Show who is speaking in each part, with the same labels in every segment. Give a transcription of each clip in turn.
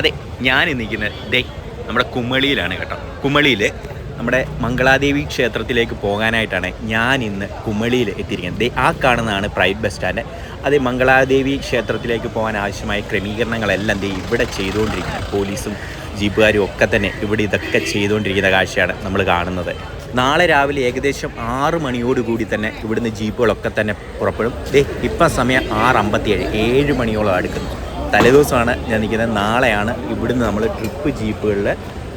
Speaker 1: അതെ ഞാൻ നിൽക്കുന്നത് ദേ നമ്മുടെ കുമളിയിലാണ് കേട്ടോ. കുമളിയിൽ നമ്മുടെ മംഗളാദേവി ക്ഷേത്രത്തിലേക്ക് പോകാനായിട്ടാണ് ഞാൻ ഇന്ന് കുമളിയിൽ എത്തിയിരിക്കുന്നത്. ദേ ആ കാണുന്നതാണ് പ്രൈവറ്റ് ബസ് സ്റ്റാൻഡ് അതെ മംഗളാദേവി ക്ഷേത്രത്തിലേക്ക് പോകാൻ ആവശ്യമായ ക്രമീകരണങ്ങളെല്ലാം ദേ ഇവിടെ ചെയ്തുകൊണ്ടിരിക്കുന്നത്. പോലീസും ജീപ്പുകാരും ഒക്കെ തന്നെ ഇവിടെ ഇതൊക്കെ ചെയ്തുകൊണ്ടിരിക്കുന്ന കാഴ്ചയാണ് നമ്മൾ കാണുന്നത്. നാളെ രാവിലെ ഏകദേശം ആറ് മണിയോടുകൂടി തന്നെ ഇവിടുന്ന് ജീപ്പുകളൊക്കെ തന്നെ പുറപ്പെടും. ദേ ഇപ്പം സമയം ആറ് അമ്പത്തിയേഴ് ഏഴ് മണിയോളം അടുക്കുന്നു. തലേദിവസമാണ് ഞാൻ നിൽക്കുന്നത്. നാളെയാണ് ഇവിടുന്ന് നമ്മൾ ട്രിപ്പ് ജീപ്പുകളിൽ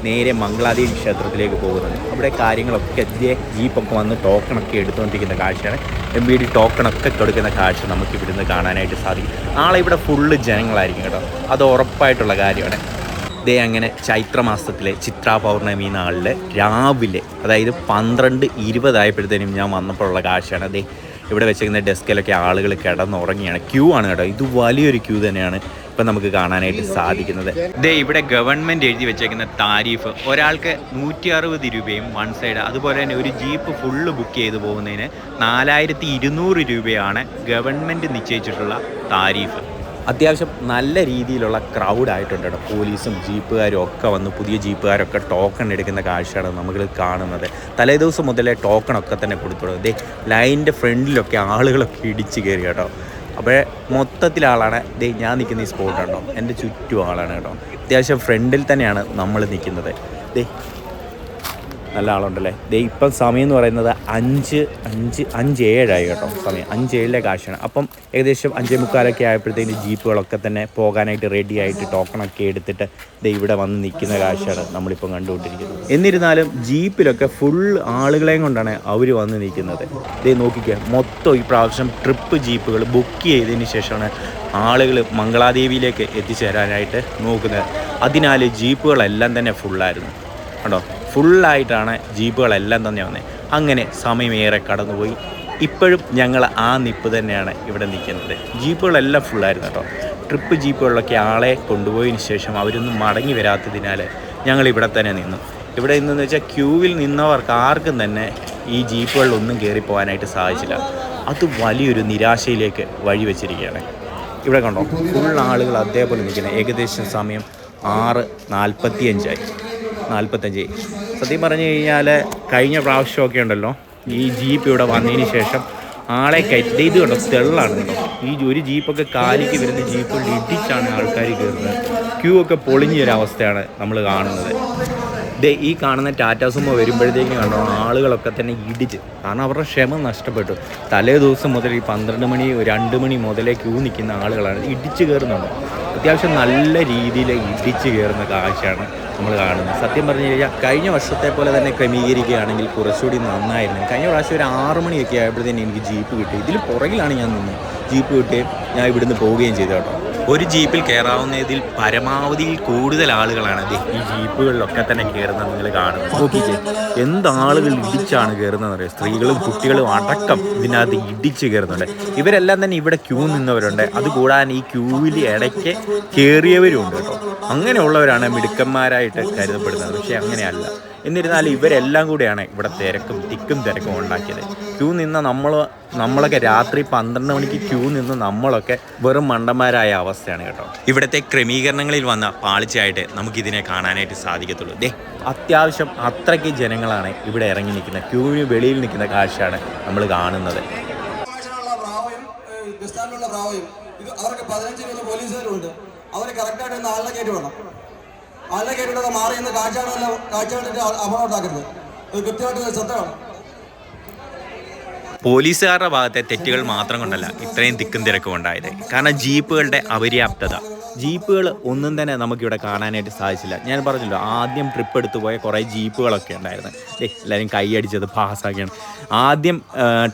Speaker 1: നേരെ മംഗളാദേവി ക്ഷേത്രത്തിലേക്ക് പോകുന്നത്. അവിടെ കാര്യങ്ങളൊക്കെ ജീപ്പൊക്കെ വന്ന് ടോക്കണൊക്കെ എടുത്തുകൊണ്ടിരിക്കുന്ന കാഴ്ചയാണ്. എം ബി ഡി ടോക്കണൊക്കെ കൊടുക്കുന്ന കാഴ്ച നമുക്ക് ഇവിടുന്ന് കാണാനായിട്ട് സാധിക്കും. നാളെ ഇവിടെ ഫുള്ള് ജനങ്ങളായിരിക്കും കേട്ടോ. അത് ഉറപ്പായിട്ടുള്ള കാര്യമാണ്. ദേ അങ്ങനെ ചൈത്രമാസത്തിലെ ചിത്രാ പൗർണമി നാളിൽ രാവിലെ അതായത് പന്ത്രണ്ട് ഇരുപതായപ്പോഴത്തേനും ഞാൻ വന്നപ്പോഴുള്ള കാഴ്ചയാണ്. അതേ ഇവിടെ വെച്ചിരിക്കുന്ന ഡെസ്കിലൊക്കെ ആളുകൾ കിടന്നുറങ്ങിയാണ്. ക്യൂ ആണ് കേട്ടോ. ഇത് വലിയൊരു ക്യൂ തന്നെയാണ്. ഇപ്പം നമുക്ക് കാണാനായിട്ട് സാധിക്കുന്നത്. ദേ ഇവിടെ ഗവൺമെന്റ് എഴുതി വെച്ചേക്കുന്ന താരിഫ്. ഒരാൾക്ക് നൂറ്റി അറുപത് രൂപയും വൺ സൈഡ് അതുപോലെ തന്നെ ഒരു ജീപ്പ് ഫുള്ള് ബുക്ക് ചെയ്ത് പോകുന്നതിന് നാലായിരത്തി ഇരുന്നൂറ് രൂപയാണ് ഗവൺമെന്റ് നിശ്ചയിച്ചിട്ടുള്ള താരിഫ്. അത്യാവശ്യം നല്ല രീതിയിലുള്ള ക്രൗഡ് ആയിട്ടുണ്ട് കേട്ടോ. പോലീസും ജീപ്പുകാരും ഒക്കെ വന്ന് പുതിയ ജീപ്പുകാരൊക്കെ ടോക്കൺ എടുക്കുന്ന കാഴ്ചയാണ് നമ്മൾ കാണുന്നത്. തലേദിവസം മുതലേ ടോക്കണൊക്കെ തന്നെ കൊടുത്തു ദേ ലൈനിന്റെ ഫ്രണ്ടിലൊക്കെ ആളുകളൊക്കെ ഇടിച്ച് കയറി കേട്ടോ. അപ്പോൾ മൊത്തത്തിൽ ആളാണ് ദേ ഞാൻ നിൽക്കുന്ന ഈ സ്പോട്ട് ഉണ്ടോ എന്റെ ചുറ്റും ആളാണ് കേട്ടോ. അത്യാവശ്യം ഫ്രണ്ടിൽ തന്നെയാണ് നമ്മൾ നിൽക്കുന്നത്. ദേ നല്ല ആളുണ്ടല്ലേ. ദേ ഇപ്പം സമയം എന്ന് പറയുന്നത് അഞ്ച് അഞ്ച് അഞ്ച് ഏഴായി കേട്ടോ സമയം. അഞ്ച് ഏഴിലെ കാശാണ്. അപ്പം ഏകദേശം അഞ്ചേ മുക്കാലൊക്കെ ആയപ്പോഴത്തേന് ജീപ്പുകളൊക്കെ തന്നെ പോകാനായിട്ട് റെഡി ആയിട്ട് ടോക്കണൊക്കെ എടുത്തിട്ട് ദേ ഇവിടെ വന്ന് നിൽക്കുന്ന കാശാണ് നമ്മളിപ്പം കണ്ടുകൊണ്ടിരിക്കുന്നത്. എന്നിരുന്നാലും ജീപ്പിലൊക്കെ ഫുൾ ആളുകളെയും കൊണ്ടാണ് അവർ വന്ന് നിൽക്കുന്നത്. ദേ നോക്കിക്കുക മൊത്തം ഈ പ്രാവശ്യം ട്രിപ്പ് ജീപ്പുകൾ ബുക്ക് ചെയ്തതിന് ശേഷമാണ് ആളുകൾ മംഗളാദേവിയിലേക്ക് എത്തിച്ചേരാനായിട്ട് നോക്കുന്നത്. അതിനാൽ ജീപ്പുകളെല്ലാം തന്നെ ഫുള്ളായിരുന്നു കണ്ടോ? ഫുള്ളായിട്ടാണ് ജീപ്പുകളെല്ലാം തന്നെ വന്നത് അങ്ങനെ സമയമേറെ കടന്നുപോയി. ഇപ്പോഴും ഞങ്ങൾ ആ നിപ്പ് തന്നെയാണ് ഇവിടെ നിൽക്കുന്നത്. ജീപ്പുകളെല്ലാം ഫുള്ളായിരുന്നു കേട്ടോ. ട്രിപ്പ് ജീപ്പുകളിലൊക്കെ ആളെ കൊണ്ടുപോയതിന് ശേഷം അവരൊന്നും മടങ്ങി വരാത്തതിനാൽ ഞങ്ങൾ ഇവിടെ തന്നെ നിന്നു. ഇവിടെ നിന്നെന്ന് വെച്ചാൽ ക്യൂവിൽ നിന്നവർക്ക് ആർക്കും തന്നെ ഈ ജീപ്പുകളിലൊന്നും കയറി പോകാനായിട്ട് സാധിച്ചില്ല. അത് വലിയൊരു നിരാശയിലേക്ക് വഴി വഴിവെച്ചിരിക്കുകയാണ് ഇവിടെ കണ്ടോ ഫുൾ ആളുകൾ അതേപോലെ നിൽക്കുന്നത്. ഏകദേശം സമയം ആറ് നാൽപ്പത്തിയഞ്ചായി. നാൽപ്പത്തഞ്ച് സത്യം പറഞ്ഞു കഴിഞ്ഞാൽ കഴിഞ്ഞ പ്രാവശ്യമൊക്കെ ഉണ്ടല്ലോ ഈ ജീപ്പ് ഇവിടെ വന്നതിന് ശേഷം ആളെ കയറ്റി ഇത് കണ്ടോ തെള്ളാണ് കേട്ടോ ഈ ഒരു ജീപ്പൊക്കെ കാലിക്ക് വരുന്ന ജീപ്പുകൾ ഇടിച്ചാണ് ആൾക്കാർ കയറുന്നത്. ക്യൂ ഒക്കെ പൊളിഞ്ഞ ഒരു അവസ്ഥയാണ് നമ്മൾ കാണുന്നത്. ദേ ഈ കാണുന്ന ടാറ്റാ സുമോ വരുമ്പോഴത്തേക്കും കണ്ടോ ആളുകളൊക്കെ തന്നെ ഇടിച്ച് കാരണം അവരുടെ ക്ഷമ നഷ്ടപ്പെട്ടു. തലേ ദിവസം മുതൽ ഈ പന്ത്രണ്ട് മണി രണ്ട് മണി മുതലേ ക്യൂ നിൽക്കുന്ന ആളുകളാണ്. ഇടിച്ച് കയറുന്നുണ്ടോ. അത്യാവശ്യം നല്ല രീതിയിൽ ഇടിച്ചു കയറുന്ന കാഴ്ചയാണ് നമ്മൾ കാണുന്നത്. സത്യം പറഞ്ഞു കഴിഞ്ഞാൽ കഴിഞ്ഞ വർഷത്തെ പോലെ തന്നെ ക്രമീകരിക്കുകയാണെങ്കിൽ കുറച്ചുകൂടി നന്നായിരുന്നു. കഴിഞ്ഞ പ്രാവശ്യം ഒരു ആറ് മണിയൊക്കെ ആയപ്പോഴത്തേനും എനിക്ക് ജീപ്പ് കിട്ടി. ഇതിൽ പുറകിലാണ് ഞാൻ നിന്നത് ജീപ്പ് കിട്ടുകയും ഞാൻ ഇവിടുന്ന് പോവുകയും ചെയ്തു കേട്ടോ. ഒരു ജീപ്പിൽ കയറാവുന്നതിൽ പരമാവധിയിൽ കൂടുതൽ ആളുകളാണ് അതെ ഈ ജീപ്പുകളിലൊക്കെ തന്നെ കയറുന്നത് നിങ്ങൾ കാണുന്നത്. നോക്കിക്കേ എന്ത് ആളുകൾ ഇടിച്ചാണ് കയറുന്നത് അറിയാം? സ്ത്രീകളും കുട്ടികളും അടക്കം ഇതിനകത്ത് ഇടിച്ച് കയറുന്നുണ്ട് ഇവരെല്ലാം തന്നെ ഇവിടെ ക്യൂ നിന്നവരുണ്ട്. അതുകൂടാതെ ഈ ക്യൂവിൽ ഇടയ്ക്ക് കയറിയവരും ഉണ്ട് കേട്ടോ. അങ്ങനെയുള്ളവരാണ് മിടുക്കന്മാരായിട്ട് കരുതപ്പെടുന്നത്. പക്ഷേ അങ്ങനെയല്ല. എന്നിരുന്നാലും ഇവരെല്ലാം കൂടിയാണ് ഇവിടെ തിരക്കും തിക്കും തിരക്കും ഉണ്ടാക്കിയത്. ക്യൂ നിന്ന നമ്മൾ നമ്മളൊക്കെ രാത്രി പന്ത്രണ്ട് മണിക്ക് ക്യൂ നിന്ന് നമ്മളൊക്കെ വെറും മണ്ടന്മാരായ അവസ്ഥയാണ് കേട്ടോ. ഇവിടുത്തെ ക്രമീകരണങ്ങളിൽ വന്ന പാളിച്ചയായിട്ട് നമുക്കിതിനെ കാണാനായിട്ട് സാധിക്കത്തുള്ളൂ. ദേ അത്യാവശ്യം അത്രയ്ക്ക് ജനങ്ങളാണ് ഇവിടെ ഇറങ്ങി നിൽക്കുന്ന ക്യൂവിന് വെളിയിൽ നിൽക്കുന്ന കാഴ്ചയാണ് നമ്മൾ കാണുന്നത്.
Speaker 2: അവർക്ക് പതിനഞ്ച് പോലീസുകാരുണ്ട്. അവർ കറക്റ്റായിട്ട് ആളിനെ കയറ്റി വേണം ആളിനെ കയറ്റിവിടാതെ മാറി എന്ന് കാഴ്ചകളല്ല കാഴ്ച കണ്ടിട്ട് അപകടം ഉണ്ടാക്കരുത് അത് കൃത്യമായിട്ട് വേണം
Speaker 1: പോലീസുകാരുടെ ഭാഗത്തെ തെറ്റുകൾ മാത്രം കൊണ്ടല്ല ഇത്രയും തിക്കും തിരക്കും ഉണ്ടായത്. കാരണം ജീപ്പുകളുടെ അപര്യാപ്തത. ജീപ്പുകൾ ഒന്നും തന്നെ നമുക്കിവിടെ കാണാനായിട്ട് സാധിച്ചില്ല. ഞാൻ പറഞ്ഞല്ലോ ആദ്യം ട്രിപ്പ് എടുത്തു പോയ കുറേ ജീപ്പുകളൊക്കെ ഉണ്ടായിരുന്നു. ഏ എല്ലാവരും കൈയടിച്ചത് പാസ്സാക്കിയാണ്. ആദ്യം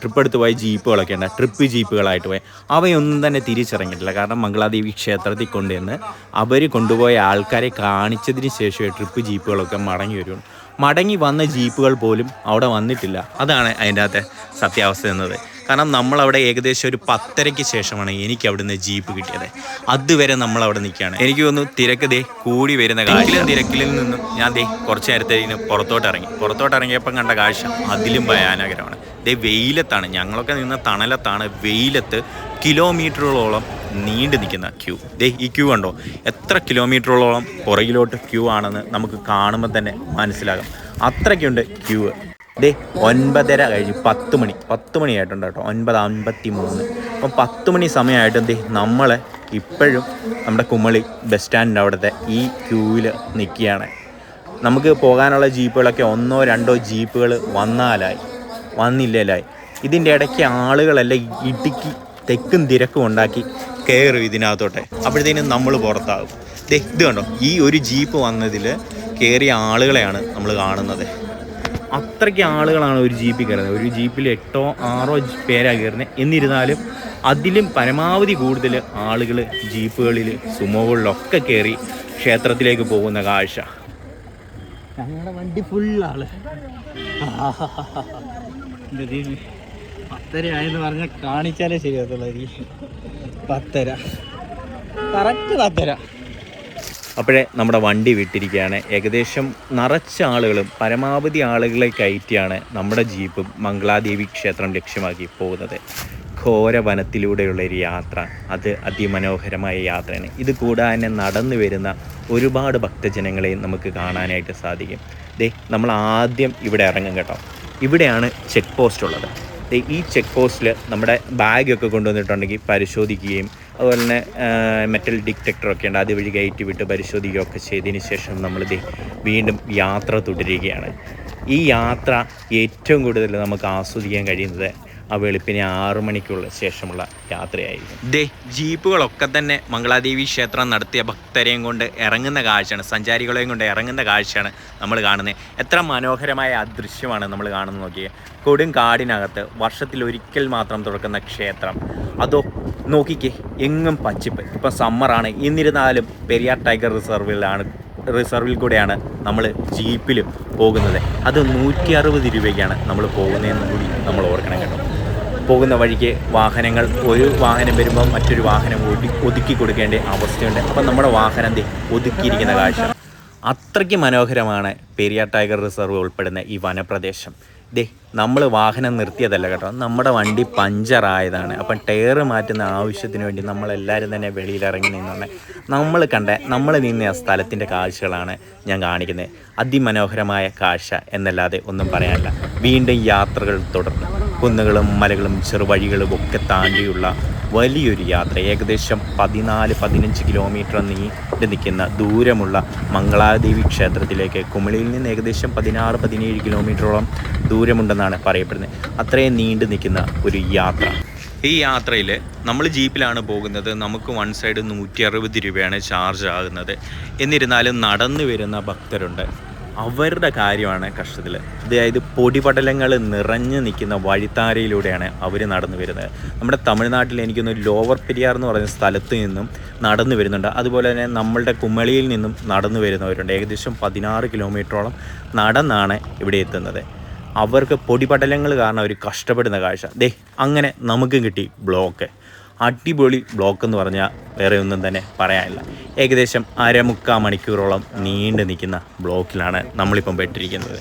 Speaker 1: ട്രിപ്പ് എടുത്ത് പോയ ജീപ്പുകളൊക്കെ ഉണ്ട്. ട്രിപ്പ് ജീപ്പുകളായിട്ട് പോയ. അവയൊന്നും തന്നെ തിരിച്ചിറങ്ങിയിട്ടില്ല കാരണം മംഗളാദേവി ക്ഷേത്രത്തിൽ കൊണ്ടുവന്ന് അവർ കൊണ്ടുപോയ ആൾക്കാരെ കാണിച്ചതിന് ശേഷമേ ട്രിപ്പ് ജീപ്പുകളൊക്കെ മടങ്ങി വരുള്ളൂ. മടങ്ങി വന്ന ജീപ്പുകൾ പോലും അവിടെ വന്നിട്ടില്ല. അതാണ് അതിന്റെ അകത്തെ സത്യാവസ്ഥ എന്നത്. കാരണം നമ്മളവിടെ ഏകദേശം ഒരു പത്തരയ്ക്ക് ശേഷമാണ് എനിക്ക് അവിടുന്ന് ജീപ്പ് കിട്ടിയത്. അതുവരെ നമ്മൾ അവിടെ നിൽക്കുകയാണ്. എനിക്ക് തോന്നുന്നു തിരക്ക് ദേ കൂടി വരുന്ന കാര്യം തിരക്കിലിൽ നിന്നും ഞാൻ ദേ കുറച്ച് നേരത്തേന് പുറത്തോട്ട് ഇറങ്ങി. പുറത്തോട്ട് ഇറങ്ങിയപ്പം കണ്ട കാഴ്ച അതിലും ഭയാനകരമാണ്. ദേ വെയിലത്താണ്. ഞങ്ങളൊക്കെ നിന്ന തണലത്താണ് വെയിലത്ത് കിലോമീറ്ററുകളോളം നീണ്ടു നിൽക്കുന്ന ക്യൂ. ദേ ഈ ക്യൂ കണ്ടോ? എത്ര കിലോമീറ്ററോളം പുറകിലോട്ട് ക്യൂ ആണെന്ന് നമുക്ക് കാണുമ്പോൾ തന്നെ മനസ്സിലാകും. അത്രയ്ക്കുണ്ട് ക്യൂ. ദേ ഒൻപതര കഴിഞ്ഞ് പത്ത് മണി. പത്ത് മണിയായിട്ടുണ്ട് കേട്ടോ. ഒൻപത് അൻപത്തി മൂന്ന് അപ്പം പത്ത് മണി സമയമായിട്ടും ദേ നമ്മളെ ഇപ്പോഴും നമ്മുടെ കുമളി ബസ് സ്റ്റാൻഡിന്റെ അവിടുത്തെ ഈ ക്യൂവിൽ നിൽക്കുകയാണ്. നമുക്ക് പോകാനുള്ള ജീപ്പുകളൊക്കെ ഒന്നോ രണ്ടോ ജീപ്പുകൾ വന്നാലായി. വന്നില്ലേലായി. ഇതിന്റെ ഇടയ്ക്ക് ആളുകളെല്ലാം ഇടുക്കി തെക്കും തിരക്കും ഉണ്ടാക്കി കയറും ഇതിനകത്തോട്ടെ. അപ്പോഴത്തേനും നമ്മൾ പുറത്താകും. ഇത് കണ്ടോ? ഈ ഒരു ജീപ്പ് വന്നതിൽ കയറിയ ആളുകളെയാണ് നമ്മൾ കാണുന്നത്. അത്രയ്ക്ക് ആളുകളാണ് ഒരു ജീപ്പിൽ കയറുന്നത്. ഒരു ജീപ്പിൽ എട്ടോ ആറോ പേരാണ് കയറുന്നത്. എന്നിരുന്നാലും അതിലും പരമാവധി കൂടുതൽ ആളുകൾ ജീപ്പുകളിൽ സുമോകളിലൊക്കെ കയറി ക്ഷേത്രത്തിലേക്ക് പോകുന്ന കാഴ്ച.
Speaker 3: ഞങ്ങളുടെ വണ്ടി ഫുള്ളാൾ പത്തര ആയെന്ന് പറഞ്ഞാൽ കാണിച്ചാലേ ശരിയാത്തുള്ളൂ പത്തര. കറക്റ്റ് പത്തര.
Speaker 1: അപ്പോഴേ നമ്മുടെ വണ്ടി വിട്ടിരിക്കുകയാണ്. ഏകദേശം നിറച്ച ആളുകളും പരമാവധി ആളുകളെ കയറ്റിയാണ് നമ്മുടെ ജീപ്പും മംഗളാദേവി ക്ഷേത്രം ലക്ഷ്യമാക്കി പോകുന്നത്. ഘോര വനത്തിലൂടെയുള്ള ഒരു യാത്ര. അത് അതിമനോഹരമായ യാത്രയാണ്. ഇത് കൂടാതെ നടന്നു വരുന്ന ഒരുപാട് ഭക്തജനങ്ങളെയും നമുക്ക് കാണാനായിട്ട് സാധിക്കും. ദേ നമ്മൾ ആദ്യം ഇവിടെ ഇറങ്ങും കേട്ടോ. ഇവിടെയാണ് ചെക്ക് പോസ്റ്റ് ഉള്ളത്. ഈ ചെക്ക് പോസ്റ്റിൽ നമ്മുടെ ബാഗൊക്കെ കൊണ്ടുവന്നിട്ടുണ്ടെങ്കിൽ പരിശോധിക്കുകയും അതുപോലെ തന്നെ മെറ്റൽ ഡിറ്റക്ടറൊക്കെ ഉണ്ട് അതുവഴി കയറ്റി വിട്ട് പരിശോധിക്കുകയൊക്കെ ചെയ്തതിന് ശേഷം നമ്മളിത് വീണ്ടും യാത്ര തുടരുകയാണ്. ഈ യാത്ര ഏറ്റവും കൂടുതൽ നമുക്ക് ആസ്വദിക്കാൻ കഴിയുന്നത് ആ വെളുപ്പിനെ ആറു മണിക്കുള്ള ശേഷമുള്ള യാത്രയായിരുന്നു. ദേ ജീപ്പുകളൊക്കെ തന്നെ മംഗളാദേവി ക്ഷേത്രം നടത്തിയ ഭക്തരെയും കൊണ്ട് ഇറങ്ങുന്ന കാഴ്ചയാണ് സഞ്ചാരികളെയും കൊണ്ട് ഇറങ്ങുന്ന കാഴ്ചയാണ് നമ്മൾ കാണുന്നത്. എത്ര മനോഹരമായ ആ ദൃശ്യമാണ് നമ്മൾ കാണുന്നത് നോക്കിയത് കൊടും കാടിനകത്ത് വർഷത്തിൽ ഒരിക്കൽ മാത്രം തുറക്കുന്ന ക്ഷേത്രം. അതോ നോക്കിക്കേ എങ്ങും പച്ചിപ്പ്. ഇപ്പം സമ്മറാണ്. എന്നിരുന്നാലും പെരിയാർ ടൈഗർ റിസർവിലാണ് റിസർവിൽ കൂടെയാണ് നമ്മൾ ജീപ്പിൽ പോകുന്നത്. അത് നൂറ്റി അറുപത് രൂപയ്ക്കാണ് നമ്മൾ പോകുന്നതെന്ന് കൂടി നമ്മൾ ഓർക്കണം കേട്ടോ. പോകുന്ന വഴിക്ക് വാഹനങ്ങൾ ഒരു വാഹനം വരുമ്പോൾ മറ്റൊരു വാഹനം ഒതുക്കി കൊടുക്കേണ്ട അവസ്ഥയുണ്ട്. അപ്പം നമ്മുടെ വാഹനം ഒതുക്കിയിരിക്കുന്ന കാഴ്ച. അത്രയ്ക്ക് മനോഹരമാണ് പെരിയാർ ടൈഗർ റിസർവ് ഉൾപ്പെടുന്ന ഈ വനപ്രദേശം. ദേ നമ്മൾ വാഹനം നിർത്തിയതല്ല കേട്ടോ. നമ്മുടെ വണ്ടി പഞ്ചറായതാണ് അപ്പം ടയർ മാറ്റുന്ന ആവശ്യത്തിന് വേണ്ടി നമ്മളെല്ലാവരും തന്നെ വെളിയിലിറങ്ങി നിന്നാണ് നമ്മൾ കണ്ട നമ്മൾ നിന്ന സ്ഥലത്തിന്റെ കാഴ്ചകളാണ് ഞാൻ കാണിക്കുന്നത്. അതിമനോഹരമായ കാഴ്ച എന്നല്ലാതെ ഒന്നും പറയാനില്ല. വീണ്ടും യാത്രകൾ തുടർന്നു. കുന്നുകളും മലകളും ചെറുവഴികളും ഒക്കെ താണ്ടിയുള്ള വലിയൊരു യാത്ര. ഏകദേശം പതിനാല് പതിനഞ്ച് കിലോമീറ്റർ നീണ്ടു നിൽക്കുന്ന ദൂരമുള്ള മംഗളാദേവി ക്ഷേത്രത്തിലേക്ക് കുമളിയിൽ നിന്ന് ഏകദേശം പതിനാറ് പതിനേഴ് കിലോമീറ്ററോളം ദൂരമുണ്ടെന്നാണ് പറയപ്പെടുന്നത്. അത്രയും നീണ്ടു നിൽക്കുന്ന ഒരു യാത്ര. ഈ യാത്രയിൽ നമ്മൾ ജീപ്പിലാണ് പോകുന്നത്. നമുക്ക് വൺ സൈഡ് നൂറ്റി അറുപത് രൂപയാണ് ചാർജ് ആകുന്നത്. എന്നിരുന്നാലും നടന്നു വരുന്ന ഭക്തരുണ്ട്. അവരുടെ കാര്യമാണ് കഷ്ടത്തിൽ അതായത് പൊടിപടലങ്ങൾ നിറഞ്ഞു നിൽക്കുന്ന വഴിത്താരയിലൂടെയാണ് അവർ നടന്നു വരുന്നത്. നമ്മുടെ തമിഴ്നാട്ടിൽ എനിക്കൊന്ന് ലോവർ പെരിയാർ എന്ന് പറയുന്ന സ്ഥലത്ത് നിന്നും നടന്നു വരുന്നുണ്ട്. അതുപോലെ തന്നെ നമ്മളുടെ കുമളിയിൽ നിന്നും നടന്നു വരുന്നവരുണ്ട്. ഏകദേശം പതിനാറ് കിലോമീറ്ററോളം നടന്നാണ് ഇവിടെ എത്തുന്നത്. അവർക്ക് പൊടിപടലങ്ങൾ കാരണം അവർ കഷ്ടപ്പെടുന്ന കാഴ്ച. ദേ അങ്ങനെ നമുക്കും കിട്ടി ബ്ലോക്ക്. അടിപൊളി ബ്ലോക്ക് എന്ന് പറഞ്ഞാൽ വേറെ ഒന്നും തന്നെ പറയാനില്ല. ഏകദേശം അരമുക്കാ മണിക്കൂറോളം നീണ്ടു നിൽക്കുന്ന ബ്ലോക്കിലാണ് നമ്മളിപ്പം പെട്ടിരിക്കുന്നത്.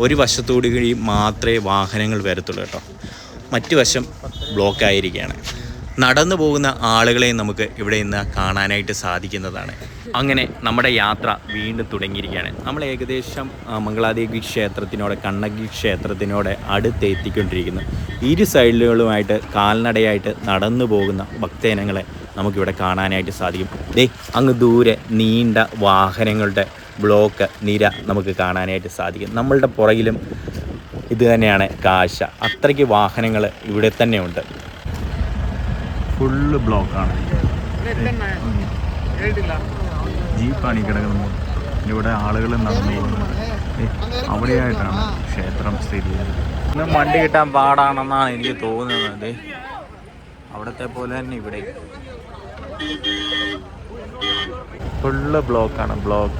Speaker 1: ഒരു വശത്തോടു കൂടി മാത്രമേ വാഹനങ്ങൾ വരത്തുള്ളൂ കേട്ടോ. മറ്റു വശം ബ്ലോക്കായിരിക്കുകയാണ് നടന്നു പോകുന്ന ആളുകളെ നമുക്ക് ഇവിടെ നിന്ന് കാണാനായിട്ട് സാധിക്കുന്നതാണ്. അങ്ങനെ നമ്മുടെ യാത്ര വീണ്ടും തുടങ്ങിയിരിക്കുകയാണ്. നമ്മൾ ഏകദേശം മംഗളാദേവി ക്ഷേത്രത്തിനോട് കണ്ണകി ക്ഷേത്രത്തിനോട് അടുത്ത് എത്തിക്കൊണ്ടിരിക്കുന്നു ഇരു സൈഡുകളുമായിട്ട് കാൽനടയായിട്ട് നടന്നു പോകുന്ന ഭക്തജനങ്ങളെ നമുക്കിവിടെ കാണാനായിട്ട് സാധിക്കും. ദേ അങ്ങ് ദൂരെ നീണ്ട വാഹനങ്ങളുടെ ബ്ലോക്ക് നിര നമുക്ക് കാണാനായിട്ട് സാധിക്കും. നമ്മളുടെ പുറകിലും ഇത് തന്നെയാണ് കാശ അത്രയ്ക്ക് വാഹനങ്ങൾ ഇവിടെ തന്നെ ഉണ്ട്. ഫുള്ള് ബ്ലോക്കാണ്. ജീപ്പാണ് ഈ കിടക്കുന്നത്. ഇവിടെ ആളുകൾ നടന്നു പോകുന്നത് അവിടെയായിട്ടാണ് ക്ഷേത്രം സ്ഥിതി ചെയ്യുന്നത്. വണ്ടി കിട്ടാൻ പാടാണെന്നാണ് എനിക്ക് തോന്നുന്നത്. അവിടത്തെ പോലെ തന്നെ ഇവിടെ. ഫുള്ള് ബ്ലോക്കാണ് ബ്ലോക്ക്.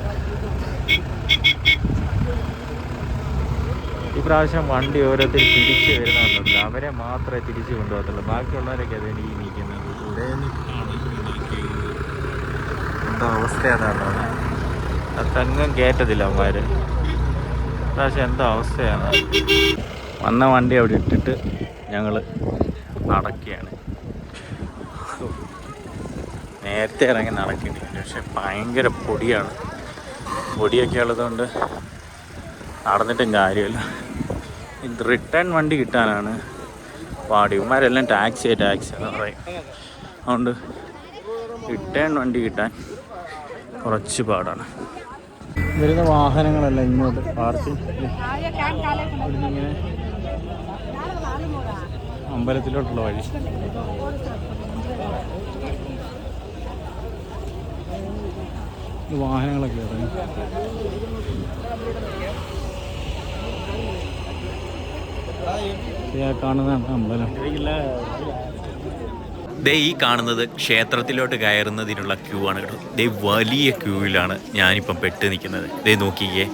Speaker 1: ഇപ്രാവശ്യം വണ്ടി ഓരോരുത്തർ തിരിച്ചു വരുന്നുണ്ടല്ലോ. അവരെ മാത്രമേ തിരിച്ചു കൊണ്ടുപോകത്തുള്ളൂ. ബാക്കിയുള്ളവരൊക്കെ അതെനിക്ക് നീക്കുന്നത് ഇവിടെ എന്താ അവസ്ഥയാണ് തെങ്ങും കയറ്റത്തില്ല അവന്മാർ പ്രാവശ്യം എന്താ അവസ്ഥയാണ്. വന്ന വണ്ടി അവിടെ ഇട്ടിട്ട് ഞങ്ങൾ നടക്കുകയാണ്. നേരത്തെ ഇറങ്ങി നടക്കേണ്ടിയില്ല പക്ഷെ ഭയങ്കര പൊടിയാണ്. പൊടിയൊക്കെ ഉള്ളതുകൊണ്ട് നടന്നിട്ടും കാര്യമില്ല. ഇത് റിട്ടേൺ വണ്ടി കിട്ടാനാണ് പാടി. ഇവന്മാരെല്ലാം ടാക്സി എന്ന് പറയും. അതുകൊണ്ട് റിട്ടേൺ വണ്ടി കിട്ടാൻ കുറച്ച് പാടാണ്.
Speaker 3: വരുന്ന വാഹനങ്ങളല്ല ഇങ്ങോട്ട് പാർക്ക് ഇങ്ങനെ അമ്പലത്തിലോട്ടുള്ള വഴി. വാഹനങ്ങളൊക്കെ ഇറങ്ങി. കാണുന്നതാണ് അമ്പലം.
Speaker 1: ദേ ഈ കാണുന്നത് ക്ഷേത്രത്തിലോട്ട് കയറുന്നതിനുള്ള ക്യൂ ആണ് കേട്ടോ. ദേ വലിയ ക്യൂവിലാണ് ഞാനിപ്പം പെട്ട് നിൽക്കുന്നത്. ദേ നോക്കിക്കേ.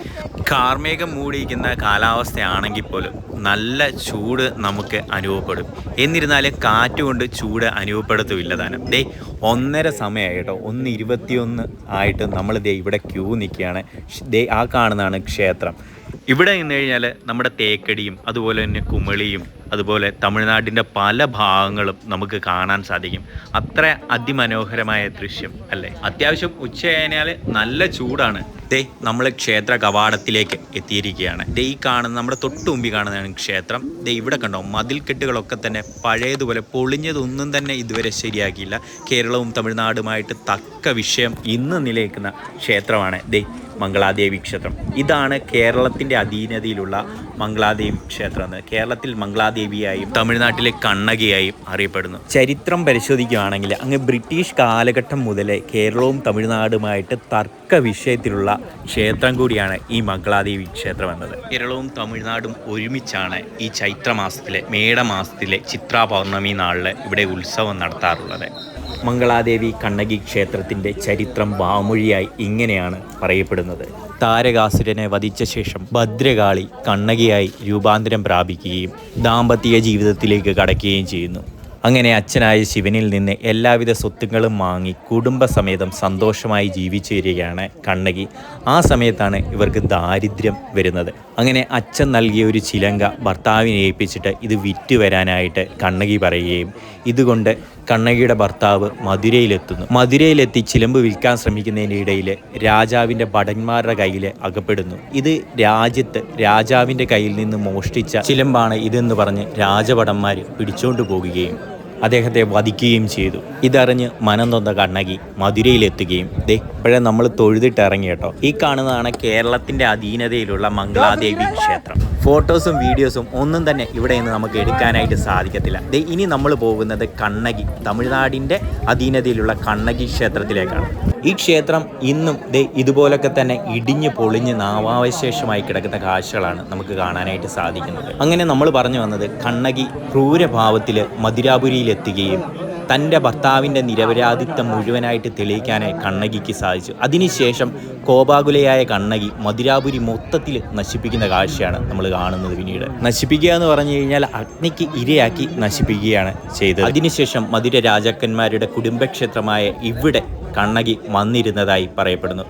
Speaker 1: കാർമേഘം മൂടിയിരിക്കുന്ന കാലാവസ്ഥയാണെങ്കിൽ പോലും നല്ല ചൂട് നമുക്ക് അനുഭവപ്പെടും. എന്നിരുന്നാലും കാറ്റുകൊണ്ട് ചൂട് അനുഭവപ്പെടുത്തുമില്ല താനും. ദേ ഒന്നര സമയമായി കേട്ടോ. ഒന്ന് ഇരുപത്തിയൊന്ന് ആയിട്ട് നമ്മൾ ദേ ഇവിടെ ക്യൂ നിൽക്കുകയാണ്. ദേ ആ കാണുന്നതാണ് ക്ഷേത്രം. ഇവിടെ നിന്ന് കഴിഞ്ഞാൽ നമ്മുടെ തേക്കടിയും അതുപോലെ തന്നെ കുമളിയും അതുപോലെ തമിഴ്നാടിന്റെ പല ഭാഗങ്ങളും നമുക്ക് കാണാൻ സാധിക്കും. അത്ര അതിമനോഹരമായ ദൃശ്യം അല്ലേ? അത്യാവശ്യം ഉച്ച കഴിഞ്ഞാൽ നല്ല ചൂടാണ്. ദേ നമ്മൾ ക്ഷേത്ര കവാടത്തിലേക്ക് എത്തിയിരിക്കുകയാണ്. ദേ ഈ കാണുന്ന നമ്മുടെ തൊട്ട് മുമ്പിൽ കാണുന്നതാണ് ക്ഷേത്രം. ദേ ഇവിടെ കണ്ടോ മതിൽക്കെട്ടുകളൊക്കെ തന്നെ പഴയതുപോലെ പൊളിഞ്ഞതൊന്നും തന്നെ ഇതുവരെ ശരിയാക്കിയില്ല. കേരളവും തമിഴ്നാടുമായിട്ട് തക്ക വിഷയം ഇന്ന് നിലനിൽക്കുന്ന ക്ഷേത്രമാണ്. ദേ മംഗളാദേവി ക്ഷേത്രം. ഇതാണ് കേരളത്തിന്റെ അധീനതയിലുള്ള മംഗളാദേവി ക്ഷേത്രം എന്ന് കേരളത്തിൽ മംഗളാദേവിയായും തമിഴ്നാട്ടിലെ കണ്ണകിയായും അറിയപ്പെടുന്നു. ചരിത്രം പരിശോധിക്കുകയാണെങ്കിൽ അങ്ങ് ബ്രിട്ടീഷ് കാലഘട്ടം മുതലേ കേരളവും തമിഴ്നാടുമായിട്ട് തർക്ക വിഷയത്തിലുള്ള ക്ഷേത്രം കൂടിയാണ് ഈ മംഗളാദേവി ക്ഷേത്രം എന്നത്. കേരളവും തമിഴ്നാടും ഒരുമിച്ചാണ് ഈ ചൈത്രമാസത്തിലെ മേടമാസത്തിലെ ചിത്രാ പൗർണമി നാളിൽ ഇവിടെ ഉത്സവം നടത്താറുള്ളത്. മംഗളാദേവി കണ്ണകി ക്ഷേത്രത്തിന്റെ ചരിത്രം വാമൊഴിയായി ഇങ്ങനെയാണ് പറയപ്പെടുന്നത്. താരകാസുരനെ വധിച്ച ശേഷം ഭദ്രകാളി കണ്ണകിയായി രൂപാന്തരം പ്രാപിക്കുകയും ദാമ്പത്യ ജീവിതത്തിലേക്ക് കടക്കുകയും ചെയ്യുന്നു. അങ്ങനെ അച്ഛനായ ശിവനിൽ നിന്ന് എല്ലാവിധ സ്വത്തുക്കളും വാങ്ങി കുടുംബസമേതം സന്തോഷമായി ജീവിച്ചു വരികയാണ് കണ്ണകി. ആ സമയത്താണ് ഇവർക്ക് ദാരിദ്ര്യം വരുന്നത്. അങ്ങനെ അച്ഛൻ നൽകിയ ഒരു ചിലങ്ക ഭർത്താവിനെ ഏൽപ്പിച്ചിട്ട് ഇത് വിറ്റ് വരാനായിട്ട് കണ്ണകി പറയുകയും ഇതുകൊണ്ട് കണ്ണകിയുടെ ഭർത്താവ് മധുരയിലെത്തുന്നു. മധുരയിലെത്തി ചിലമ്പ് വിൽക്കാൻ ശ്രമിക്കുന്നതിന്റെ ഇടയിൽ രാജാവിന്റെ ഭടന്മാരുടെ കയ്യിൽ അകപ്പെടുന്നു. ഇത് രാജ്യത്ത് രാജാവിന്റെ കയ്യിൽ നിന്ന് മോഷ്ടിച്ച ചിലമ്പാണ് ഇതെന്ന് പറഞ്ഞ് രാജഭടന്മാർ പിടിച്ചുകൊണ്ട് പോകുകയും അദ്ദേഹത്തെ വധിക്കുകയും ചെയ്തു. ഇതറിഞ്ഞ് മനം തൊന്ന കണ്ണകി മധുരയിലെത്തുകയും ദേ ഇപ്പോഴേ നമ്മൾ തൊഴുതിട്ട് ഇറങ്ങി കേട്ടോ. ഈ കാണുന്നതാണ് കേരളത്തിന്റെ അധീനതയിലുള്ള മംഗളാദേവി ക്ഷേത്രം. ഫോട്ടോസും വീഡിയോസും ഒന്നും തന്നെ ഇവിടെ നിന്ന് നമുക്ക് എടുക്കാനായിട്ട് സാധിക്കത്തില്ല. ഇനി നമ്മൾ പോകുന്നത് കണ്ണകി തമിഴ്നാടിന്റെ അധീനതയിലുള്ള കണ്ണകി ക്ഷേത്രത്തിലേക്കാണ്. ഈ ക്ഷേത്രം ഇന്നും ദേ ഇതുപോലൊക്കെ തന്നെ ഇടിഞ്ഞ് പൊളിഞ്ഞ് നാവാവശേഷമായി കിടക്കുന്ന കാഴ്ചകളാണ് നമുക്ക് കാണാനായിട്ട് സാധിക്കുന്നത്. അങ്ങനെ നമ്മൾ പറഞ്ഞു വന്നത് കണ്ണകി ക്രൂരഭാവത്തിൽ മധുരാപുരിയിലെത്തുകയും തന്റെ ഭർത്താവിന്റെ നിരപരാധിത്വം മുഴുവനായിട്ട് തെളിയിക്കാനായി കണ്ണകിക്ക് സാധിച്ചു. അതിനുശേഷം കോപാകുലയായ കണ്ണകി മധുരാപുരി മൊത്തത്തിൽ നശിപ്പിക്കുന്ന കാഴ്ചയാണ് നമ്മൾ കാണുന്നത് പിന്നീട്. നശിപ്പിക്കുക എന്ന് പറഞ്ഞു കഴിഞ്ഞാൽ അഗ്നിക്ക് ഇരയാക്കി നശിപ്പിക്കുകയാണ് ചെയ്തത്. അതിനുശേഷം മധുര രാജാക്കന്മാരുടെ കുടുംബക്ഷേത്രമായ ഇവിടെ കണ്ണകി വന്നിരുന്നതായി പറയപ്പെടുന്നു.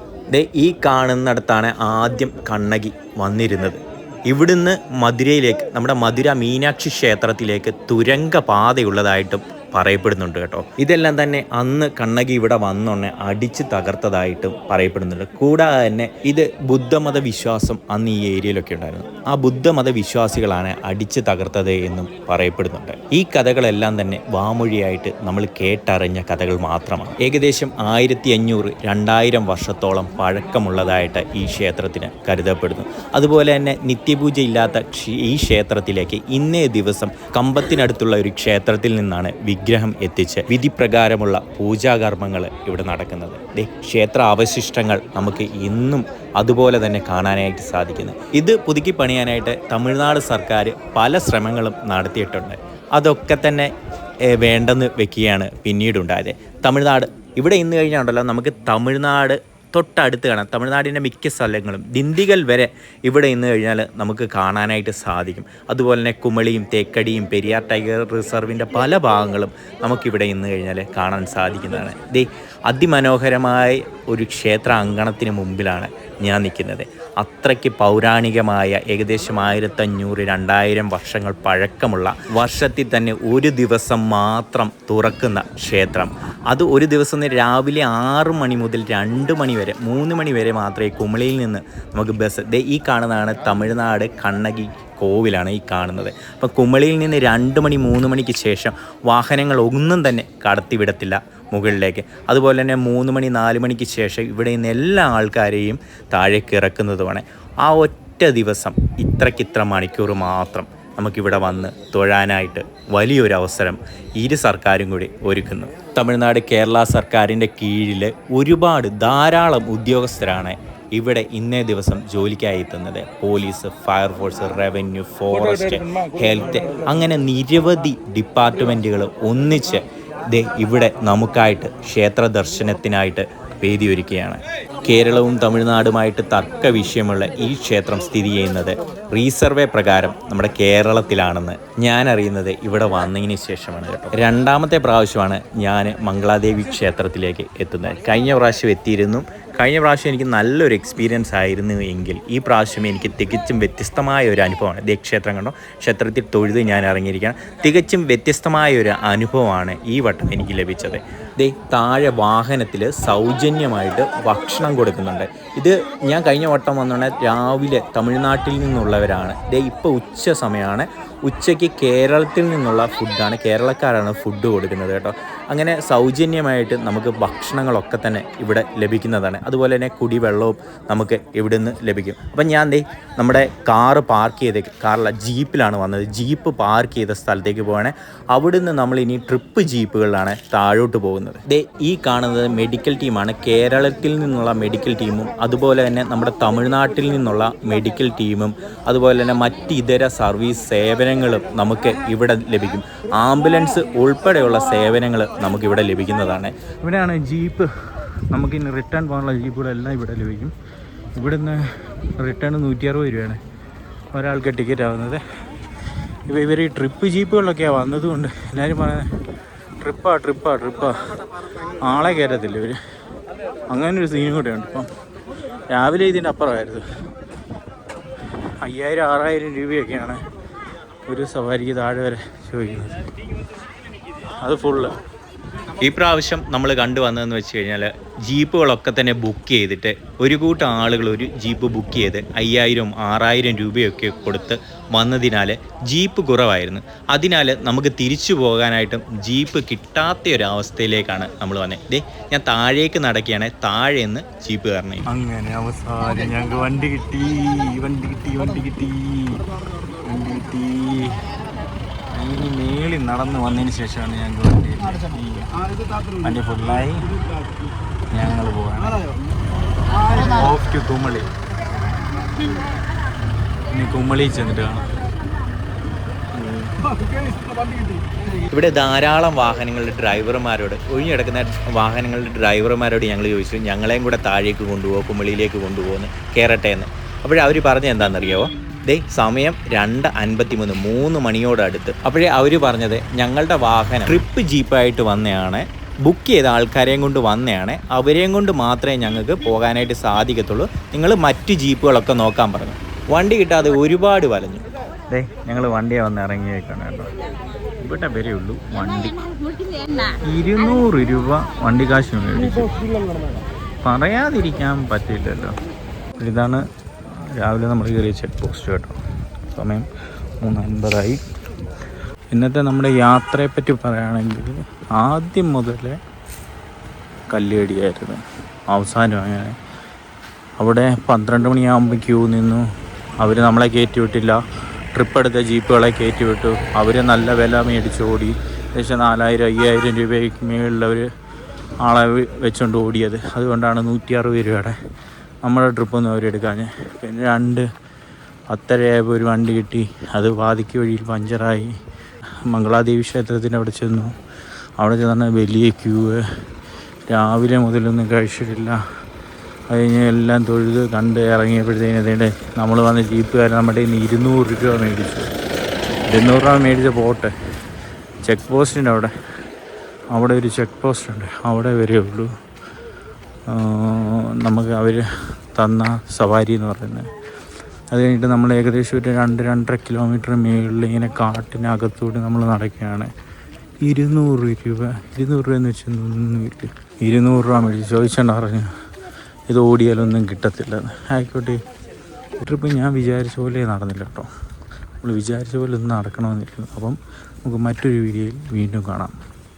Speaker 1: ഈ കാണുന്നിടത്താണ് ആദ്യം കണ്ണകി വന്നിരുന്നത്. ഇവിടുന്ന് മധുരയിലേക്ക് നമ്മുടെ മധുര മീനാക്ഷി ക്ഷേത്രത്തിലേക്ക് തുരങ്ക പാതയുള്ളതായിട്ടും പറയപ്പെടുന്നുണ്ട് കേട്ടോ. ഇതെല്ലാം തന്നെ അന്ന് കണ്ണകി ഇവിടെ വന്നൊന്നെ അടിച്ച് തകർത്തതായിട്ടും പറയപ്പെടുന്നുണ്ട്. കൂടാതെ തന്നെ ഇത് ബുദ്ധമത വിശ്വാസം അന്ന് ഈ ഏരിയയിലൊക്കെ ഉണ്ടായിരുന്നു. ആ ബുദ്ധമത വിശ്വാസികളാണ് അടിച്ച് തകർത്തത് എന്നും പറയപ്പെടുന്നുണ്ട്. ഈ കഥകളെല്ലാം തന്നെ വാമൊഴിയായിട്ട് നമ്മൾ കേട്ടറിഞ്ഞ കഥകൾ മാത്രമാണ്. ഏകദേശം ആയിരത്തി അഞ്ഞൂറ് രണ്ടായിരം വർഷത്തോളം പഴക്കമുള്ളതായിട്ട് ഈ ക്ഷേത്രത്തിന് കരുതപ്പെടുന്നു. അതുപോലെ തന്നെ നിത്യപൂജ ഇല്ലാത്ത ഈ ക്ഷേത്രത്തിലേക്ക് ഇന്നേ ദിവസം കമ്പത്തിനടുത്തുള്ള ഒരു ക്ഷേത്രത്തിൽ നിന്നാണ് വിഗ്രഹം എത്തിച്ച് വിധിപ്രകാരമുള്ള പൂജാകർമ്മങ്ങൾ ഇവിടെ നടക്കുന്നത്. ക്ഷേത്ര അവശിഷ്ടങ്ങൾ നമുക്ക് ഇന്നും അതുപോലെ തന്നെ കാണാനായിട്ട് സാധിക്കുന്നു. ഇത് പുതുക്കി പണിയാനായിട്ട് തമിഴ്നാട് സർക്കാർ പല ശ്രമങ്ങളും നടത്തിയിട്ടുണ്ട്. അതൊക്കെ തന്നെ വേണ്ടെന്ന് വെക്കുകയാണ് പിന്നീടുണ്ടായത്. തമിഴ്നാട് ഇവിടെ ഇന്ന് കഴിഞ്ഞാണ്ടല്ലോ നമുക്ക് തമിഴ്നാട് തൊട്ടടുത്ത് കാണാം. തമിഴ്നാടിന്റെ മിക്ക സ്ഥലങ്ങളും ദിണ്ടിഗൽ വരെ ഇവിടെ ഇന്ന് കഴിഞ്ഞാൽ നമുക്ക് കാണാനായിട്ട് സാധിക്കും. അതുപോലെ തന്നെ കുമളിയും തേക്കടിയും പെരിയാർ ടൈഗർ റിസർവിന്റെ പല ഭാഗങ്ങളും നമുക്കിവിടെ ഇന്ന് കഴിഞ്ഞാൽ കാണാൻ സാധിക്കുന്നതാണ്. ദേ അതിമനോഹരമായ ഒരു ക്ഷേത്ര അങ്കണത്തിന് മുമ്പിലാണ് ഞാൻ നിൽക്കുന്നത്. അത്രയ്ക്ക് പൗരാണികമായ ഏകദേശം ആയിരത്തഞ്ഞൂറ് രണ്ടായിരം വർഷങ്ങൾ പഴക്കമുള്ള വർഷത്തിൽ തന്നെ ഒരു ദിവസം മാത്രം തുറക്കുന്ന ക്ഷേത്രം. അത് ഒരു ദിവസം രാവിലെ ആറ് മണി മുതൽ രണ്ട് മണി വരെ മൂന്ന് മണി വരെ മാത്രമേ കുമളിയിൽ നിന്ന് നമുക്ക് ബസ് ഈ കാണുന്നതാണ് തമിഴ്നാട് കണ്ണകി കോവിലാണ് ഈ കാണുന്നത്. അപ്പം കുമളിയിൽ നിന്ന് രണ്ട് മണി മൂന്ന് മണിക്ക് ശേഷം വാഹനങ്ങൾ ഒന്നും തന്നെ കടത്തിവിടത്തില്ല മുകളിലേക്ക്. അതുപോലെ തന്നെ മൂന്ന് മണി നാല് മണിക്ക് ശേഷം ഇവിടെ നിന്ന് എല്ലാ ആൾക്കാരെയും താഴേക്ക് ഇറക്കുന്നതുമാണ് ആ ഒറ്റ ദിവസം ഇത്രക്കിത്ര മണിക്കൂർ മാത്രം നമുക്കിവിടെ വന്ന് തൊഴാനായിട്ട് വലിയൊരു അവസരം ഇരു സർക്കാരും കൂടി ഒരുക്കുന്നു. തമിഴ്നാട് കേരള സർക്കാരിന്റെ കീഴിൽ ഒരുപാട് ധാരാളം ഉദ്യോഗസ്ഥരാണ് ഇവിടെ ഇന്നേ ദിവസം ജോലിക്കായി എത്തുന്നത്. Police fire force revenue forest health അങ്ങനെ നിരവധി ഡിപ്പാർട്ട്മെന്റുകൾ ഒന്നിച്ച് ഇവിടെ നമുക്കായിട്ട് ക്ഷേത്ര ദർശനത്തിനായിട്ട് വേദിയൊരുക്കുകയാണ് കേരളവും തമിഴ്നാടുമായിട്ട് തർക്ക വിഷയമുള്ള ഈ ക്ഷേത്രം സ്ഥിതി ചെയ്യുന്നത് റീസർവേ പ്രകാരം നമ്മുടെ കേരളത്തിലാണെന്ന് ഞാൻ അറിയുന്നത് ഇവിടെ വന്നതിന് ശേഷമാണ് കേട്ടോ. രണ്ടാമത്തെ പ്രാവശ്യമാണ് ഞാൻ മംഗളാദേവി ക്ഷേത്രത്തിലേക്ക് എത്തുന്നത്. കഴിഞ്ഞ പ്രാവശ്യം എത്തിയിരുന്നു. കഴിഞ്ഞ പ്രാവശ്യം എനിക്ക് നല്ലൊരു എക്സ്പീരിയൻസ് ആയിരുന്നു എങ്കിൽ ഈ പ്രാവശ്യം എനിക്ക് തികച്ചും വ്യത്യസ്തമായ ഒരു അനുഭവമാണ്. ദേ ക്ഷേത്രം കണ്ടോ? ക്ഷേത്രത്തിൽ തൊഴുത് ഞാൻ ഇറങ്ങിയിരിക്കണം തികച്ചും വ്യത്യസ്തമായ ഒരു അനുഭവമാണ് ഈ വട്ടം എനിക്ക് ലഭിച്ചത്. ദേ താഴെ വാഹനത്തിൽ സൗജന്യമായിട്ട് ഭക്ഷണം കൊടുക്കുന്നുണ്ട്. ഇത് ഞാൻ കഴിഞ്ഞ വട്ടം വന്നോണ്ട് രാവിലെ തമിഴ്നാട്ടിൽ നിന്നുള്ളവരാണ്. ദേ ഇപ്പോൾ ഉച്ച സമയമാണ്. ഉച്ചയ്ക്ക് കേരളത്തിൽ നിന്നുള്ള ഫുഡാണ്. കേരളക്കാരാണ് ഫുഡ് കൊടുക്കുന്നത് കേട്ടോ. അങ്ങനെ സൗജന്യമായിട്ട് നമുക്ക് ഭക്ഷണങ്ങളൊക്കെ തന്നെ ഇവിടെ ലഭിക്കുന്നതാണ്. അതുപോലെ തന്നെ കുടിവെള്ളവും നമുക്ക് ഇവിടെ നിന്ന് ലഭിക്കും. അപ്പം ഞാൻ ദേ നമ്മുടെ കാറ് പാർക്ക് ചെയ്ത് കാറില ജീപ്പിലാണ് വന്നത്. ജീപ്പ് പാർക്ക് ചെയ്ത സ്ഥലത്തേക്ക് പോവാണ്. അവിടുന്ന് നമ്മൾ ഇനി ട്രിപ്പ് ജീപ്പുകളിലാണ് താഴോട്ട് പോകുന്നത്. ദേ ഈ കാണുന്നത് മെഡിക്കൽ ടീമാണ്. കേരളത്തിൽ നിന്നുള്ള മെഡിക്കൽ ടീമും അതുപോലെ തന്നെ നമ്മുടെ തമിഴ്നാട്ടിൽ നിന്നുള്ള മെഡിക്കൽ ടീമും അതുപോലെ തന്നെ മറ്റ് ഇതര സർവീസ് സേവനങ്ങളും നമുക്ക് ഇവിടെ ലഭിക്കും. ആംബുലൻസ് ഉൾപ്പെടെയുള്ള സേവനങ്ങൾ നമുക്ക് ഇവിടെ ലഭിക്കുന്നതാണ്.
Speaker 3: ഇവിടെയാണ് ജീപ്പ്. നമുക്ക് ഇനി റിട്ടേൺ പോകാനുള്ള ജീപ്പുകളെല്ലാം ഇവിടെ ലഭിക്കും. ഇവിടുന്ന് റിട്ടേൺ നൂറ്റി അറുപത് രൂപയാണ് ഒരാൾക്ക് ടിക്കറ്റ് ആവുന്നത്. ഇപ്പോൾ ഇവർ ഈ ട്രിപ്പ് ജീപ്പുകളിലൊക്കെയാണ് വന്നതുകൊണ്ട് എല്ലാവരും പറയുന്നത് ട്രിപ്പാ ട്രിപ്പാ ട്രിപ്പാ ആളെ കയറത്തില്ല ഇവർ അങ്ങനെ ഒരു സീനും കൂടെ ഉണ്ട് ഇപ്പം രാവിലെ ഇതിന്റെ അപ്പുറമായിരുന്നു. അയ്യായിരം ആറായിരം രൂപയൊക്കെയാണ് ഒരു സവാരിക്ക് താഴെ വരെ ചോദിക്കുന്നത് അത് ഫുള്ള്
Speaker 1: ഈ പ്രാവശ്യം നമ്മൾ കണ്ടുവന്നതെന്ന് വെച്ച് കഴിഞ്ഞാൽ ജീപ്പുകളൊക്കെ തന്നെ ബുക്ക് ചെയ്തിട്ട് ഒരു കൂട്ടം ആളുകൾ ഒരു ജീപ്പ് ബുക്ക് ചെയ്ത് അയ്യായിരം ആറായിരം രൂപയൊക്കെ കൊടുത്ത് വന്നതിനാൽ ജീപ്പ് കുറവായിരുന്നു. അതിനാൽ നമുക്ക് തിരിച്ചു പോകാനായിട്ടും ജീപ്പ് കിട്ടാത്ത ഒരു അവസ്ഥയിലേക്കാണ് നമ്മൾ വന്നത് ദേ ഞാൻ താഴേക്ക് നടക്കുകയാണ് താഴെ നിന്ന് ജീപ്പ് കാരണം
Speaker 3: അങ്ങനെ അവസാനം ഞങ്ങൾക്ക് വണ്ടി കിട്ടി വണ്ടി കിട്ടി വണ്ടി കിട്ടി വണ്ടി കിട്ടി. ഇനി മേളി നടന്ന് വന്നതിന് ശേഷമാണ് ഞങ്ങൾ വണ്ടി ഫുള്ളായി ഞങ്ങൾ പോവാണ്. കുമളി. ഇനി കുമളി ചെന്നിട്ട് കാണാം.
Speaker 1: ഇവിടെ ധാരാളം വാഹനങ്ങളുടെ ഡ്രൈവർമാരോട് ഒഴിഞ്ഞിടക്കുന്ന വാഹനങ്ങളുടെ ഡ്രൈവർമാരോട് ഞങ്ങൾ ചോദിച്ചു. ഞങ്ങളെയും കൂടെ താഴേക്ക് കൊണ്ടുപോകുമോ കുമളിയിലേക്ക് കൊണ്ടുപോകുന്നു കയറട്ടെ എന്ന്. അപ്പോഴവർ പറഞ്ഞത് എന്താണെന്നറിയാവോ? ദേ സമയം രണ്ട് അൻപത്തി മൂന്ന് മണിയോടടുത്ത്. അപ്പോഴേ അവർ പറഞ്ഞത് ഞങ്ങളുടെ വാഹനം ട്രിപ്പ് ജീപ്പായിട്ട് വന്നതാണ് ബുക്ക് ചെയ്ത ആൾക്കാരെയും കൊണ്ട് വന്നതാണ് അവരെയും കൊണ്ട് മാത്രമേ ഞങ്ങൾക്ക് പോകാനായിട്ട് സാധിക്കത്തുള്ളൂ. നിങ്ങൾ മറ്റ് ജീപ്പുകളൊക്കെ നോക്കാൻ പറഞ്ഞു. വണ്ടി കിട്ടാതെ ഒരുപാട് വലഞ്ഞു.
Speaker 3: അതെ ഞങ്ങൾ വണ്ടിയെ വന്ന് ഇറങ്ങിയേക്കാണ് കേട്ടോ. ഇവിടെ വരെ ഉള്ളൂ വണ്ടി. ഇരുന്നൂറ് രൂപ വണ്ടി കാശ് പറയാതിരിക്കാൻ പറ്റില്ലല്ലോ. ഇതാണ് രാവിലെ നമ്മൾ കയറിയ ചെക്ക് പോസ്റ്റ് കേട്ടോ. സമയം മൂന്ന് അൻപതായി ഇന്നത്തെ നമ്മുടെ യാത്രയെപ്പറ്റി പറയുകയാണെങ്കിൽ ആദ്യം മുതലേ കല്ലേടിയായിരുന്നു. അവസാനം അങ്ങനെ. അവിടെ പന്ത്രണ്ട് മണിയാകുമ്പോൾ ക്യൂ നിന്നു. അവർ നമ്മളെ കയറ്റി വിട്ടില്ല ട്രിപ്പ് എടുത്ത ജീപ്പുകളെ കയറ്റി വിട്ടു അവർ നല്ല വില മേടിച്ച് ഓടി. ഏകദേശം നാലായിരം അയ്യായിരം രൂപയ്ക്ക് മേളിലവർ ആളെ വെച്ചുകൊണ്ട് ഓടിയത്. അതുകൊണ്ടാണ് നൂറ്റി അറുപത് രൂപയുടെ നമ്മുടെ ട്രിപ്പൊന്നും അവരെടുക്കാഞ്ഞ് പിന്നെ രണ്ട് പത്തരയായപ്പോൾ ഒരു വണ്ടി കിട്ടി. അത് വാതിക്ക് വഴിയിൽ പഞ്ചറായി. മംഗളാദേവി ക്ഷേത്രത്തിന്റെ അവിടെ ചെന്നു. അവിടെ ചെന്ന വലിയ ക്യൂ രാവിലെ മുതലൊന്നും കഴിച്ചിട്ടില്ല. കഴിഞ്ഞ് എല്ലാം തൊഴുത് കണ്ട് ഇറങ്ങിയപ്പോഴത്തേനതേടെ നമ്മൾ വന്ന ജീപ്പുകാരൻ നമ്മുടെ കയ്യിൽ നിന്ന് ഇരുന്നൂറ് രൂപ മേടിച്ചു. ഇരുന്നൂറ് രൂപ മേടിച്ച പോട്ടെ ചെക്ക് പോസ്റ്റിന്റെ അവിടെ. അവിടെ ഒരു ചെക്ക് പോസ്റ്റ് ഉണ്ട് അവിടെ വരെ ഉള്ളൂ. നമുക്ക് അവർ തന്ന സവാരി എന്ന് പറയുന്നത്. അത് കഴിഞ്ഞിട്ട് നമ്മൾ ഏകദേശം ഒരു രണ്ട് രണ്ടര കിലോമീറ്റർ മുകളിൽ ഇങ്ങനെ കാട്ടിനകത്തൂടെ നമ്മൾ നടക്കുകയാണ്. ഇരുന്നൂറ് രൂപ. ഇരുന്നൂറ് രൂപ എന്ന് വെച്ചാൽ ഒന്നുമില്ല ഇരുന്നൂറ് രൂപ മേടിച്ച് ചോദിച്ചോണ്ട് പറഞ്ഞു ഇത് ഓടിയാലൊന്നും കിട്ടത്തില്ല ആയിക്കോട്ടെ. ട്രിപ്പ് ഞാൻ വിചാരിച്ച പോലെ നടന്നില്ല കേട്ടോ. നമ്മൾ വിചാരിച്ച പോലെ ഒന്നും നടക്കണമെന്നിരിക്കുന്നു അപ്പം നമുക്ക് മറ്റൊരു വീഡിയോയിൽ വീണ്ടും കാണാം.